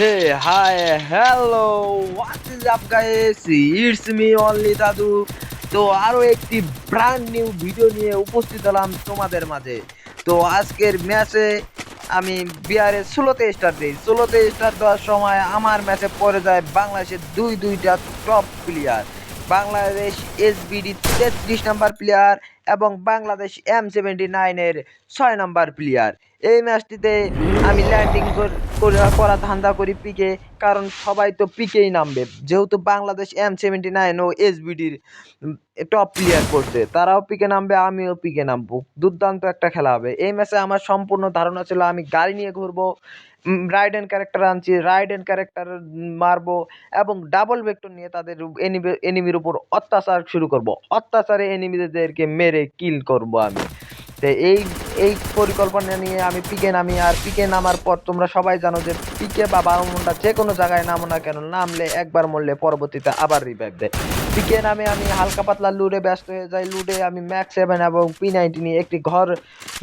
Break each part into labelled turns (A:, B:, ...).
A: Hey, hi, hello, what is up guys? It's me only দাদু তো আরও একটি ব্র্যান্ড নিউ ভিডিও নিয়ে উপস্থিত হলাম তোমাদের মাঝে। তো আজকের ম্যাচে আমি বিহারের ষোলোতে স্টার্ট দিই। ষোলোতে স্টার্ট দেওয়ার সময় আমার ম্যাচে পড়ে যায় বাংলাদেশের দুই দুইটা টপ প্লেয়ার বাংলাদেশ এসবিডি তেত্রিশ নাম্বার প্লেয়ার এবং বাংলাদেশ এম সেভেন্টি নাইনের ছয় নাম্বার প্লেয়ার এই ম্যাচটিতে আমি ল্যান্ডিং করা ধান্দা করি পিকে, কারণ সবাই তো পিকেই নামবে। যেহেতু বাংলাদেশ এম সেভেন্টি নাইন ও এসবিডির টপ প্লেয়ার করছে, তারাও পিকে নামবে, আমিও পিকে নামবো। দুর্দান্ত একটা খেলা হবে। এই ম্যাচে আমার সম্পূর্ণ ধারণা ছিল, আমি গাড়ি নিয়ে ঘুরবো রাইডেন ক্যারেক্টার আনছি রাইডেন ক্যারেক্টার মারবো, এবং ডাবল ভেক্টর নিয়ে তাদের এনিমির উপর অত্যাচার শুরু করব। অত্যাচারে এনিমিদেরকে মেরে কিল করব আমি। এই এই পরিকল্পনা নিয়ে আমি পিকে নামি আর পিকে নামার পর তোমরা সবাই জানো যে পিকে বা বারোমন্ডা যে কোনো জায়গায় নামো না কেন, নামলে একবার মরলে পরবর্তীতে আবার রিভাইভ দেয়। পিকে নামে আমি হালকা পাতলা লুডে ব্যস্ত হয়ে যাই, লুডে আমি ম্যাক্স সেভেন এবং পি নাইনটি নিয়ে একটি ঘর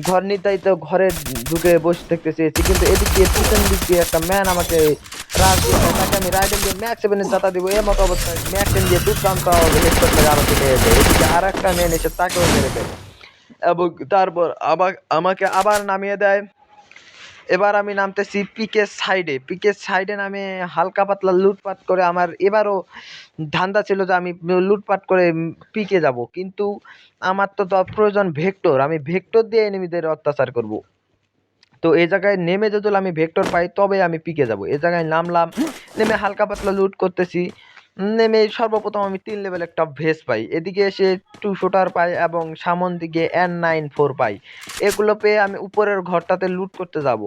A: ঘর নির্ধারিত ঘরে ঢুকে বসে থাকতে চেয়েছি, কিন্তু এদিকে পিছন দিক দিয়ে একটা ম্যান আমাকে রাজ দিয়ে তাকে আমি রাইডেন দিয়ে ম্যাক্স সেভেনের যাতা দিব এর মতো অবস্থায় ম্যাক্সেন দিয়ে দুর্দান্ত হেডশট মেরে আরও এদিকে আর একটা ম্যান এসে তাকেও মেরে দেয় এবং তারপর আবার আমাকে আবার নামিয়ে দেয়। এবার আমি নামতেছি পিকের সাইডে। পিকের সাইডে নামে হালকা পাতলা লুটপাট করে আমার এবারও ধান্দা ছিল যে আমি লুটপাট করে পিকে যাব। কিন্তু আমার তো প্রয়োজন ভেক্টর। আমি ভেক্টর দিয়ে এনিমিদের অত্যাচার করব। তো এই জায়গায় নেমে যদি আমি ভেক্টর পাই তবে আমি পিকে যাব। এ জায়গায় নামলাম, নেমে হালকা পাতলা লুট করতেছি। নেমে সর্বপ্রথম আমি তিন লেভেল একটা ভেস পাই। এদিকে এসে টু শুটার পাই এবং সামন দিকে এন নাইন ফোর পাই। এগুলো পেয়ে আমি উপরের ঘরটাতে লুট করতে যাব।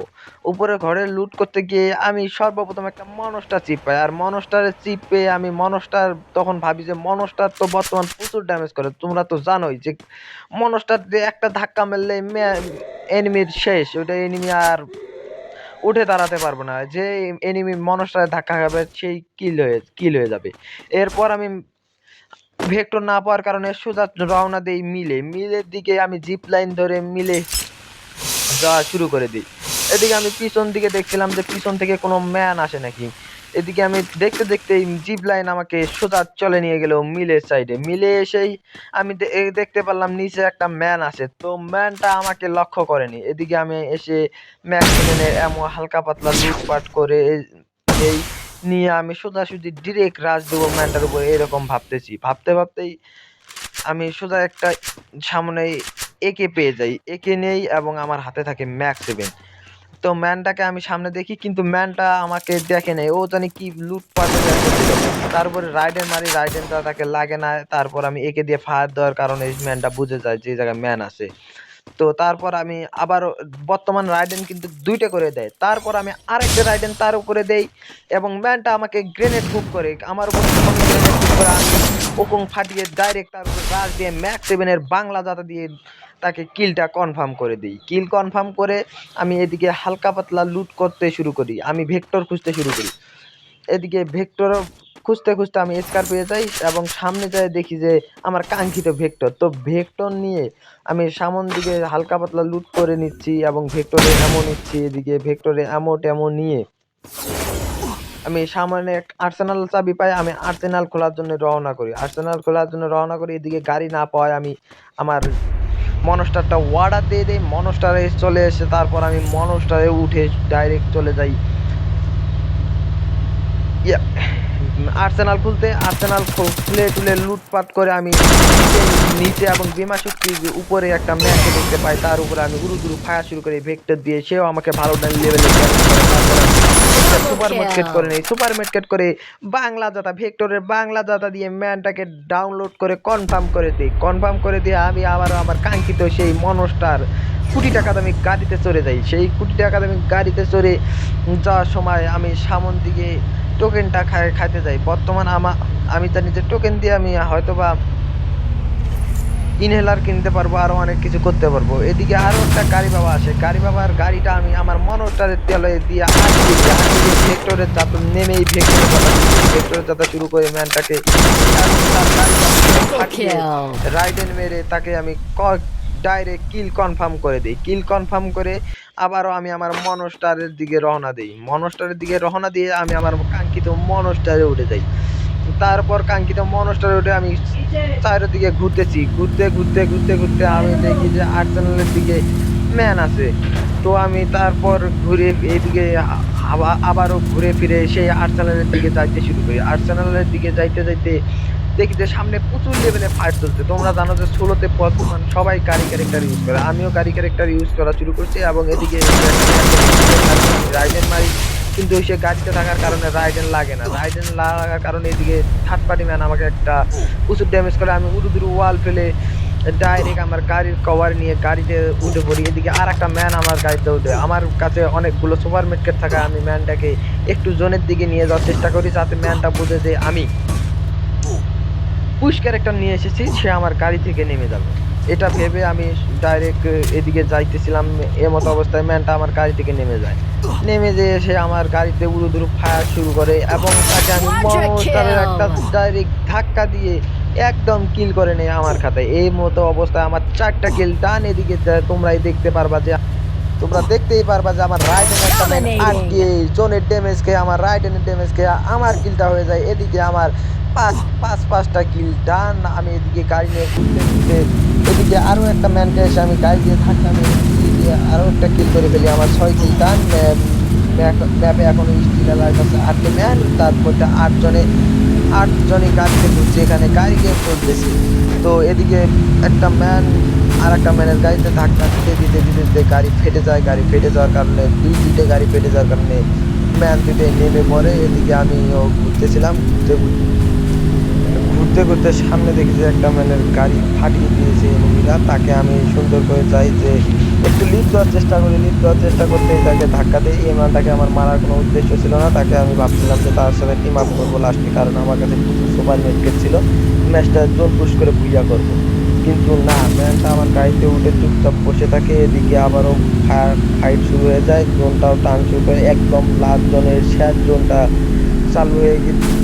A: উপরের ঘরে লুট করতে গিয়ে আমি সর্বপ্রথম একটা মনস্টার চিপ পাই। আর মনস্টারের চিপ পেয়ে আমি মনস্টার, তখন ভাবি যে মনস্টার তো বর্তমান প্রচুর ড্যামেজ করে। তোমরা তো জানোই যে মনস্টার একটা ধাক্কা মারলে এনিমির শেষ। ওটা এনিমি আর উঠে দাঁড়াতে পারব না। যে এনিমি মনস্টারে ধাক্কা খাবে, সেই কিল হয়ে কিল হয়ে যাবে। এরপর আমি ভেক্টর না পাওয়ার কারণে সোজা রওনা দিই মিলে মিলের দিকে আমি জিপ লাইন ধরে মিলে যাওয়া শুরু করে দিই। এদিকে আমি পিছন দিকে দেখছিলাম যে পিছন থেকে কোনো ম্যান আসে নাকি। এদিকে আমি দেখতে দেখতে জিপ লাইন আমাকে সোজা চলে নিয়ে গেল মিলের সাইডে মিলে এসেই আমি দেখতে পারলাম নিচে একটা ম্যান আছে। তো ম্যানটা আমাকে লক্ষ্য করেনি। এদিকে আমি এসে ম্যাক্সিমেনে এমন হালকা পাতলা লুটপাট করে এই- এই নিয়ে আমি সোজাসুজি ডিরেক্ট রাজ দেবো ম্যানটার উপরে এরকম ভাবতেছি। ভাবতে ভাবতেই আমি সোজা একটা সামনে একে পেয়ে যাই। একে নেই এবং আমার হাতে থাকে ম্যাক্স সেভেন তো ম্যানটাকে আমি সামনে দেখি, কিন্তু ম্যানটা আমাকে দেখে নেই। ও জানি কি লুটপাট তারপরে রাইডেন মারি, রাইডেনটা তাকে লাগে না। তারপর আমি একে দিয়ে ফায়ার দেওয়ার কারণে এই ম্যানটা বুঝে যায় যে জায়গায় ম্যান আছে। তো তারপর আমি আবার বর্তমান রাইডেন কিন্তু দুইটা করে দেয়। তারপর আমি আরেকটা রাইডেন তার উপরে দেই এবং ম্যানটা আমাকে গ্রেনেড হুক করে। আমার উপর ওকং ফাটিয়ে ডাইরেক্ট তার উপর রাজ দিয়ে ম্যাক্স সেভেনের বাংলা জাতা দিয়ে তাকে কিলটা কনফার্ম করে দিই। কিল কনফার্ম করে আমি এদিকে হালকা পাতলা লুট করতে শুরু করি। আমি ভেক্টর খুঁজতে শুরু করি। এদিকে ভেক্টর খুঁজতে খুঁজতে আমি স্কার পেয়ে যাই এবং সামনে যাই দেখি যে আমার কাঙ্ক্ষিত ভেক্টর তো ভেক্টর নিয়ে আমি সামন দিকে হালকা পাতলা লুট করে নিচ্ছি এবং ভেক্টরে এমন নিচ্ছি। এদিকে ভেক্টরে এমো টেমো নিয়ে আমি সামনে আর্সেনাল চাবি পাই। আমি আর্সেনাল খোলার জন্য রওনা করি। আর্সেনাল খোলার জন্য রওনা করি। এদিকে গাড়ি না পাওয়ায় আমি আমার মনস্টারটা ওয়ার্ডার দিয়ে দেই, মনস্টারে চলে এসে তারপর আমি মনস্টারে উঠে ডাইরেক্ট চলে যাই। আর্সেনাল খুলতে আর্সেনাল খুলে টুলে লুটপাট করে আমি নিচে এবং বিমা শক্তির উপরে একটা ম্যাচ দেখতে পাই, তার উপরে আমি গুরু গুরু ফায়ার শুরু করি ভেক্টর দিয়ে সেও আমাকে ভালো লেভেলে সুপার মার্কেট করে নেই সুপার মার্কেট করে বাংলা দাতা ভেক্টরের বাংলা দাতা দিয়ে ম্যানটাকে ডাউনলোড করে কনফার্ম করে দিই। কনফার্ম করে দিয়ে আমি আবার আমার কাঙ্ক্ষিত সেই মনস্টার কোটি টাকা দামি গাড়িতে চড়ে যাই। সেই কোটি টাকা দামি গাড়িতে চড়ে যাওয়ার সময় আমি সামন দিকে টোকেনটা খাই খাইতে যাই। বর্তমান আমা আমি জানি যে টোকেন দিয়ে আমি হয়তোবা ইনহেলার কিনতে পারব আরও অনেক কিছু করতে পারব। এদিকে আরও একটা গাড়ি বাবা আসে গাড়ি বাবার গাড়িটা আমি আমার মনোটারের তেলে দিয়ে ভেক্টরের যাত্রা নেমেই ভেক্টরের যাত্রা ভেক্টরের যাত্রা শুরু করে ম্যানটাকে. রাইডেন মেরে তাকে আমি ডাইরেক্ট কিল কনফার্ম করে দিই। কিল কনফার্ম করে আবারও আমি আমার মনস্টারের দিকে রওনা দিই। মনস্টারের দিকে রওনা দিয়ে আমি আমার কাঙ্ক্ষিত মনস্টারে উঠে যাই। তারপর কাঙ্ক্ষিত মনস্টারে উঠে আমি চারিদিকে ঘুরতেছি। ঘুরতে ঘুরতে ঘুরতে ঘুরতে আমি দেখি যে আর্সেনালের দিকে ম্যান আছে। তো আমি তারপর ঘুরে আবার আবারও ঘুরে ফিরে সেই আর্সেনালের দিকে যাইতে শুরু করি। আর্সেনালের দিকে যাইতে যাইতে দেখি যে সামনে প্রচুর লেভেলে ফাইট চলছে। তোমরা জানো যে ষোলোতে বর্তমান সবাই গাড়ি ক্যারেক্টার ইউজ করে। আমিও গাড়ি ক্যারেক্টার ইউজ করা শুরু করছি এবং এদিকে রাইডেন মারি কিন্তু সে গাড়িতে থাকার কারণে রাইডেন লাগে না। রাইডেন লাগার কারণে এদিকে থার্ড পার্টি ম্যান আমাকে একটা প্রচুর ড্যামেজ করে। আমি উড়ু দুরু ওয়াল ফেলে ডাইরেক্ট আমার গাড়ির কভার নিয়ে গাড়িতে উঠে পড়ি। এদিকে আর একটা ম্যান আমার গাড়িতে উঠে। আমার কাছে অনেকগুলো সুপার মেটকেট থাকা। আমি ম্যানটাকে একটু জোনের দিকে নিয়ে যাওয়ার চেষ্টা করি যাতে ম্যানটা বুঝে যে আমি পুশ ক্যারেক্টার নিয়ে এসেছি, সে আমার গাড়ি থেকে নেমে যাবে। এটা ভেবে আমি ডাইরেক্ট এদিকে যাইতেছিলাম এমতো অবস্থায় ম্যানটা আমার গাড়ি থেকে নেমে যায়। নেমে যেয়ে সে আমার গাড়িতে উড়ুদুরু ফায়ার শুরু করে এবং তাকে আমি মনস্টারের একটা ডাইরেক্ট ধাক্কা দিয়ে একদম কিল করে নেই আমার খাতায়। এই মতো অবস্থায় আমার চারটা কিল টান এদিকে তোমরাই দেখতে পারবা যে তোমরা দেখতেই পারবা যে আমার রাইট একটা ম্যান আটকে জোনের ড্যামেজ খেয়ে আমার রাইট এনের ড্যামেজ খেয়ে আমার কিলটা হয়ে যায়। এদিকে আমার পাঁচ পাঁচ পাঁচটা কিল ডান আমি এদিকে গাড়ি নিয়ে ঘুরতে ঘুরতে এদিকে আরও একটা ম্যানকে এসে আমি গাড়ি দিয়ে মেরে দিয়ে আরও একটা কিল করে ফেলি। আমার ছয় কিল ডান ম্যাপে এখন স্টিল লাইট আছে আটটি ম্যান তার মধ্যে আটজনে আটজনে গাড়িতে ঘুরছে। এখানে গাড়ি গিয়ে চলতেছে। তো এদিকে একটা ম্যান আর একটা ম্যানের গাড়িতে ধাক্কা দিতে দিতে দিতে দিতে গাড়ি ফেটে যায়। গাড়ি ফেটে যাওয়ার কারণে দুই দুইটে গাড়ি ফেটে যাওয়ার কারণে ম্যান দুইটে নেমে পড়ে। এদিকে আমিও ঘুরতেছিলাম, ঘুরতে ঘুরতে ঘুরতে সামনে দেখি যে একটা ম্যানের গাড়ি ফাটিয়ে দিয়েছে মহিলা। তাকে আমি সুন্দর করে চাই যে একটু লিফট দেওয়ার চেষ্টা করি লিফট দেওয়ার চেষ্টা করতে তাকে ধাক্কা দিই। এই ম্যানটাকে আমার মারার কোনো উদ্দেশ্য ছিল না। তাকে আমি ভাবছিলাম যে তার সাথে টিম আপ করব লাস্টে কারণ আমার কাছে প্রচুর সুপার মেটকেট ছিল। ম্যাচটা জোর পুশ করে ভুইয়া করব। কিন্তু না। ম্যানটা আমার গাড়িতে উঠে চুপচাপ বসে থাকে। এদিকে আবারও ফাইট শুরু হয়ে যায়। জোনটাও টান শুরু করে একদম লাস্ট জোনের শেষ জোনটা চালু হয়ে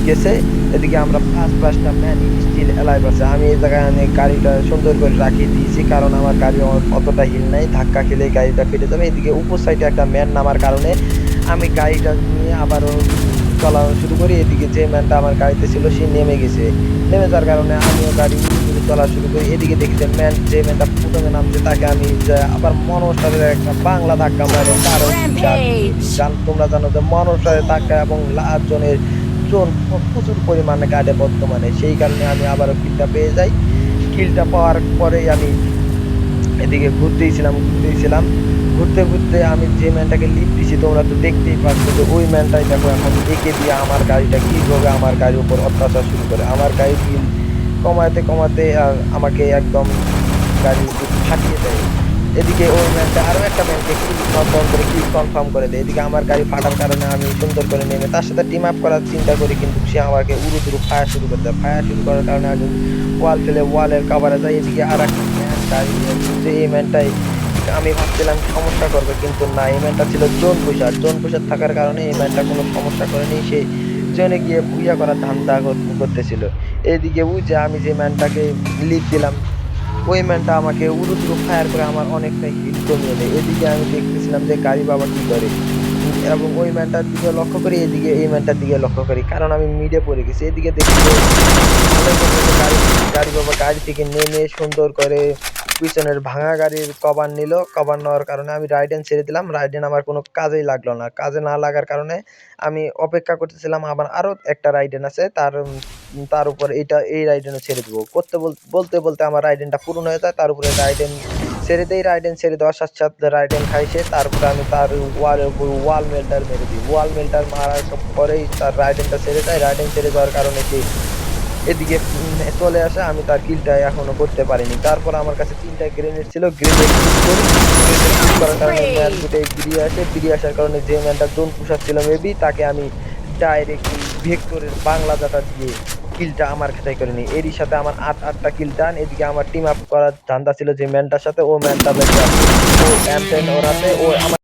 A: গেছে। এদিকে আমরা ফার্স্ট পাঁচটা ম্যান স্টিল অ্যালাইভ আছে। আমি এই জায়গায় আমি গাড়িটা সুন্দর করে রাখিয়ে দিয়েছি কারণ আমার গাড়ি অতটা হিল নাই। ধাক্কা খেলে গাড়িটা ফেটে যাবে। এদিকে উপর সাইডে একটা ম্যান নামার কারণে আমি গাড়িটা নিয়ে আবারও চালানো শুরু করি। এদিকে যে ম্যানটা আমার গাড়িতে ছিল, সে নেমে গেছে। নেমে যাওয়ার কারণে আমিও গাড়ি চলা শুরু করি এদিকে দেখি যে ম্যান যে ম্যানটা প্রথমে নাম নামছে তাকে আমি যে আবার মনস্টারের একটা বাংলা ধাক্কা মারে
B: Rampage!
A: তোমরা জানো যে মনস্টারের ধাক্কা এবং লাস্ট জনের জন প্রচুর পরিমাণে কাটে বর্তমানে সেই কারণে আমি আবারও কিলটা পেয়ে যাই কিলটা পাওয়ার পরেই আমি এদিকে ঘুরতেইছিলাম ঘুরতেইছিলাম ঘুরতে ঘুরতে আমি যে ম্যানটাকে লিফট দিছি তোমরা তো দেখতেই পাচ্ছ যে ওই ম্যানটাই দেখো এখন এঁকে দিয়ে আমার গাড়িটা কীভাবে আমার গাড়ির উপর অত্যাচার শুরু করে আমার গাড়ি কমাতে কমাতে আর আমাকে একদম গাড়ি ফাটিয়ে দেয়। এদিকে ওই ম্যানটা আরও একটা ম্যানকে কনফার্ম করে কিল কনফার্ম করে দেয়। এদিকে আমার গাড়ি ফাটার কারণে আমি সুন্দর করে নেমে তার সাথে টিম আপ করার চিন্তা করি, কিন্তু সে আমাকে উড়ু দুরু ফায়ার শুরু করে দেয়। ফায়ার শুরু করার কারণে আমি ওয়াল ফেলে ওয়ালের কাভারে যাই, এদিকে আর একটা ম্যান গাড়ি ঘুরছে। এই ম্যানটাই আমি ভাবছিলাম সমস্যা করবে, কিন্তু না, এই ম্যানটা ছিল জোন পুষার। জোন পুষার থাকার কারণে এই ম্যানটা কোনো সমস্যা করেনি। সে জোনে গিয়ে ভুইয়া করার ধান্দা কর- করতেছিল। এদিকে যে আমি যে ম্যানটাকে লিড দিলাম, ওই ম্যানটা আমাকে উড়ু দুরু ফায়ার করে আমার অনেকটাই হিট কমিয়ে দেয়। এদিকে আমি দেখতেছিলাম যে গাড়ি বাবা কী করে। এবং ওই ম্যানটার দিকে লক্ষ্য করি, এদিকে এই ম্যানটার দিকে লক্ষ্য করি। কারণ আমি মিডে পড়ে গেছি। এদিকে দেখি গাড়ি বাবা, গাড়ি থেকে নেমে সুন্দর করে পিছনের ভাঙা গাড়ির কভার নিল। কভার নেওয়ার কারণে আমি রাইডেন ছেড়ে দিলাম। রাইডেন আমার কোনো কাজেই লাগল না। কাজে না লাগার কারণে আমি অপেক্ষা করতেছিলাম, আবার আরও একটা রাইডেন আছে। তার তার উপর এটা, এই রাইডেনও ছেড়ে দেবো। করতে বলতে বলতে আমার রাইডেনটা পূরণ হয়ে যায়। তার উপরে রাইডেন ছেড়ে দেই রাইডেন ছেড়ে দেওয়ার সাথে সাথে রাইডেন খাইছে তারপরে আমি তার ওয়ালের উপর ওয়াল মেল্টার মেরে দিই। ওয়াল মেল্টার মারার পরেই তার রাইডেনটা ছেড়ে দেয়। রাইডেন ছেড়ে দেওয়ার কারণে সে এদিকে চলে আসে আমি তার কিলটা এখনও করতে পারিনি। তারপর আমার কাছে তিনটা গ্রেনেড ছিল গ্রেনেড করি। গ্রেনেড করার কারণে ম্যান দুটোই বেরিয়ে আসে। বেরিয়ে আসার কারণে যে ম্যানটা জোন পুষার ছিল মেবি তাকে আমি ডাইরেক্ট ভেক্টরের বাংলা ডাটা দিয়ে কিলটা আমার খেটাই করে নিই এরই সাথে আমার আট, আটটা কিল টান এদিকে আমার টিম আপ করার ধান্দা ছিল যে ম্যানটার সাথে, ও ম্যানটা ও ওরাতে ও আমার